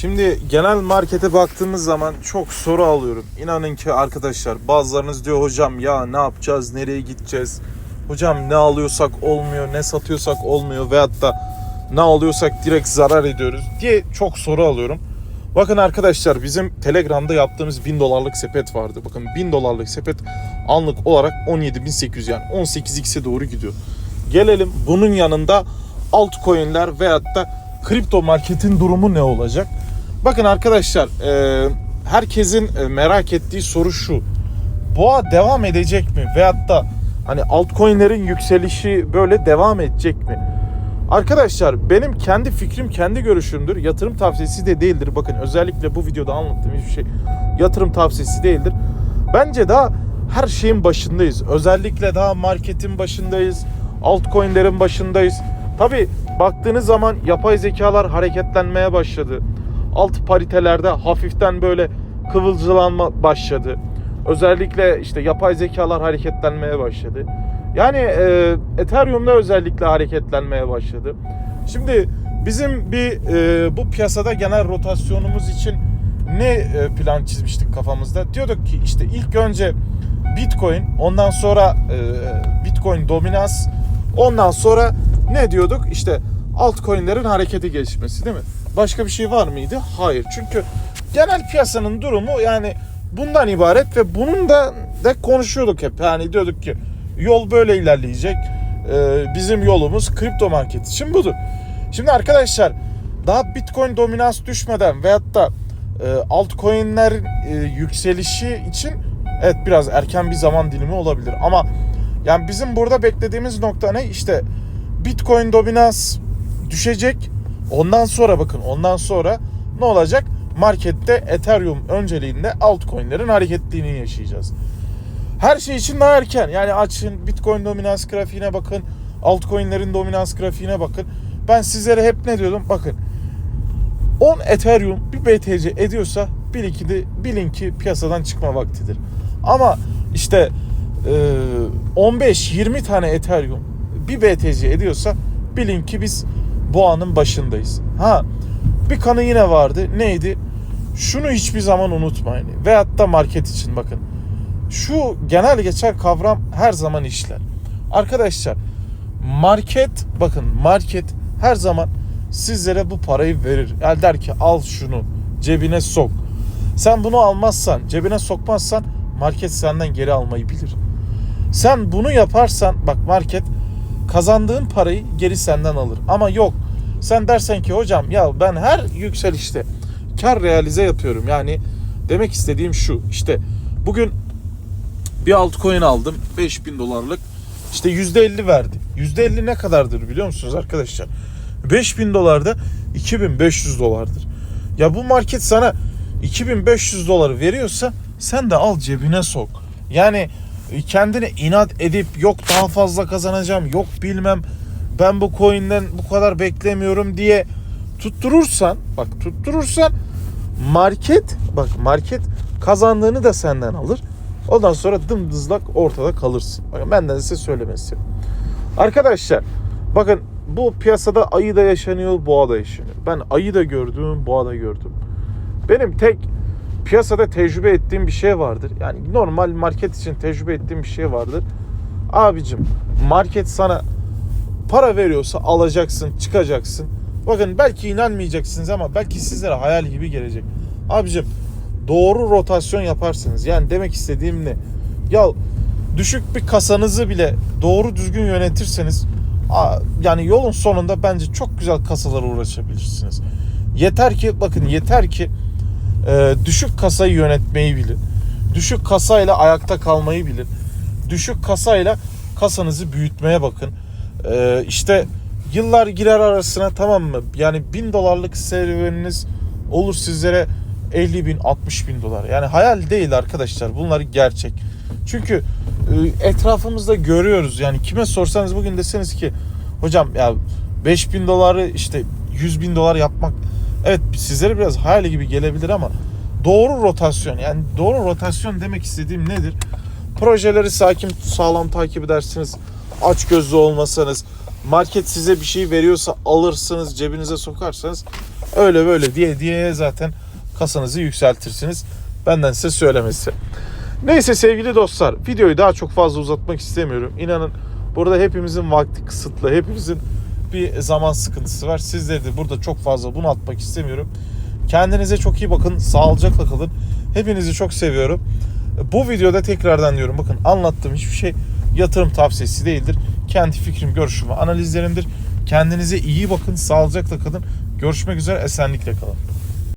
Şimdi genel markete baktığımız zaman çok soru alıyorum. İnanın ki arkadaşlar bazılarınız diyor hocam ya ne yapacağız, nereye gideceğiz? Hocam ne alıyorsak olmuyor, ne satıyorsak olmuyor veyahut da ne alıyorsak direkt zarar ediyoruz diye çok soru alıyorum. Bakın arkadaşlar bizim Telegram'da yaptığımız 1000 dolarlık sepet vardı. Bakın 1000 dolarlık sepet anlık olarak 17.800 yani 18x'e doğru gidiyor. Gelelim bunun yanında altcoin'ler veyahut da kripto marketin durumu ne olacak? Bakın arkadaşlar e, herkesin e, merak ettiği soru şu. Boğa devam edecek mi? Veyahut da hani altcoin'lerin yükselişi böyle devam edecek mi? Arkadaşlar benim kendi fikrim kendi görüşümdür. Yatırım tavsiyesi de değildir. Bakın özellikle bu videoda anlattığım hiçbir şey yatırım tavsiyesi değildir. Bence daha her şeyin başındayız. Özellikle daha marketin başındayız. Altcoin'lerin başındayız. Tabi baktığınız zaman yapay zekalar hareketlenmeye başladı. Alt paritelerde hafiften böyle kıvılcılanma başladı. Özellikle işte yapay zekalar hareketlenmeye başladı. Yani e, Ethereum'da özellikle hareketlenmeye başladı. Şimdi bizim bir e, bu piyasada genel rotasyonumuz için ne e, plan çizmiştik kafamızda? Diyorduk ki işte ilk önce Bitcoin, ondan sonra e, Bitcoin dominans, ondan sonra ne diyorduk? İşte altcoin'lerin harekete geçmesi değil mi? Başka bir şey var mıydı? Hayır. Çünkü genel piyasanın durumu yani bundan ibaret ve bunun da de konuşuyorduk hep. Yani diyorduk ki yol böyle ilerleyecek. Ee, bizim yolumuz kripto market için budur. Şimdi arkadaşlar daha Bitcoin dominans düşmeden veyahut da e, altcoin'ler e, yükselişi için evet biraz erken bir zaman dilimi olabilir ama yani bizim burada beklediğimiz nokta ne? İşte Bitcoin dominans düşecek. Ondan sonra bakın ondan sonra ne olacak? Markette Ethereum önceliğinde altcoin'lerin hareketliğini yaşayacağız. Her şey için daha erken. Yani açın Bitcoin dominans grafiğine bakın. Altcoin'lerin dominans grafiğine bakın. Ben sizlere hep ne diyordum? Bakın 10 Ethereum bir BTC ediyorsa bilin ki, de, bilin ki piyasadan çıkma vaktidir. Ama işte e, 15-20 tane Ethereum bir BTC ediyorsa bilin ki biz boğanın başındayız. Ha bir kanı yine vardı. Neydi? Şunu hiçbir zaman unutmayın. Veyahut da market için bakın. Şu genel geçer kavram her zaman işler. Arkadaşlar market bakın market her zaman sizlere bu parayı verir. Yani der ki al şunu cebine sok. Sen bunu almazsan cebine sokmazsan market senden geri almayı bilir. Sen bunu yaparsan bak market kazandığın parayı geri senden alır. Ama yok sen dersen ki hocam ya ben her yükselişte kar realize yapıyorum. Yani demek istediğim şu işte bugün bir altcoin aldım 5000 dolarlık işte %50 verdi. %50 ne kadardır biliyor musunuz arkadaşlar? 5000 dolarda 2500 dolardır. Ya bu market sana 2500 doları veriyorsa sen de al cebine sok. Yani kendine inat edip yok daha fazla kazanacağım yok bilmem ben bu coin'den bu kadar beklemiyorum diye tutturursan bak tutturursan market bak market kazandığını da senden alır. Ondan sonra dımdızlak ortada kalırsın. Bakın benden size söylemesi. Arkadaşlar bakın bu piyasada ayı da yaşanıyor, boğa da yaşanıyor. Ben ayı da gördüm, boğa da gördüm. Benim tek piyasada tecrübe ettiğim bir şey vardır. Yani normal market için tecrübe ettiğim bir şey vardır. Abicim market sana para veriyorsa alacaksın, çıkacaksın. Bakın belki inanmayacaksınız ama belki sizlere hayal gibi gelecek. Abicim doğru rotasyon yaparsınız. Yani demek istediğim ne? Ya düşük bir kasanızı bile doğru düzgün yönetirseniz yani yolun sonunda bence çok güzel kasalara uğraşabilirsiniz. Yeter ki bakın yeter ki e, düşük kasayı yönetmeyi bilin. Düşük kasayla ayakta kalmayı bilin. Düşük kasayla kasanızı büyütmeye bakın. E, işte yıllar girer arasına tamam mı? Yani bin dolarlık serüveniniz olur sizlere 50 bin 60 bin dolar. Yani hayal değil arkadaşlar. Bunlar gerçek. Çünkü e, etrafımızda görüyoruz. Yani kime sorsanız bugün deseniz ki hocam ya 5 bin doları işte 100 bin dolar yapmak evet sizlere biraz hayal gibi gelebilir ama doğru rotasyon yani doğru rotasyon demek istediğim nedir? Projeleri sakin sağlam takip edersiniz. Aç gözlü olmasanız market size bir şey veriyorsa alırsınız cebinize sokarsanız Öyle böyle diye diye zaten kasanızı yükseltirsiniz. Benden size söylemesi. Neyse sevgili dostlar videoyu daha çok fazla uzatmak istemiyorum. İnanın burada hepimizin vakti kısıtlı. Hepimizin bir zaman sıkıntısı var. Sizleri de burada çok fazla bunaltmak istemiyorum. Kendinize çok iyi bakın. Sağlıcakla kalın. Hepinizi çok seviyorum. Bu videoda tekrardan diyorum bakın anlattığım hiçbir şey yatırım tavsiyesi değildir. Kendi fikrim, görüşüm ve analizlerimdir. Kendinize iyi bakın. Sağlıcakla kalın. Görüşmek üzere. Esenlikle kalın.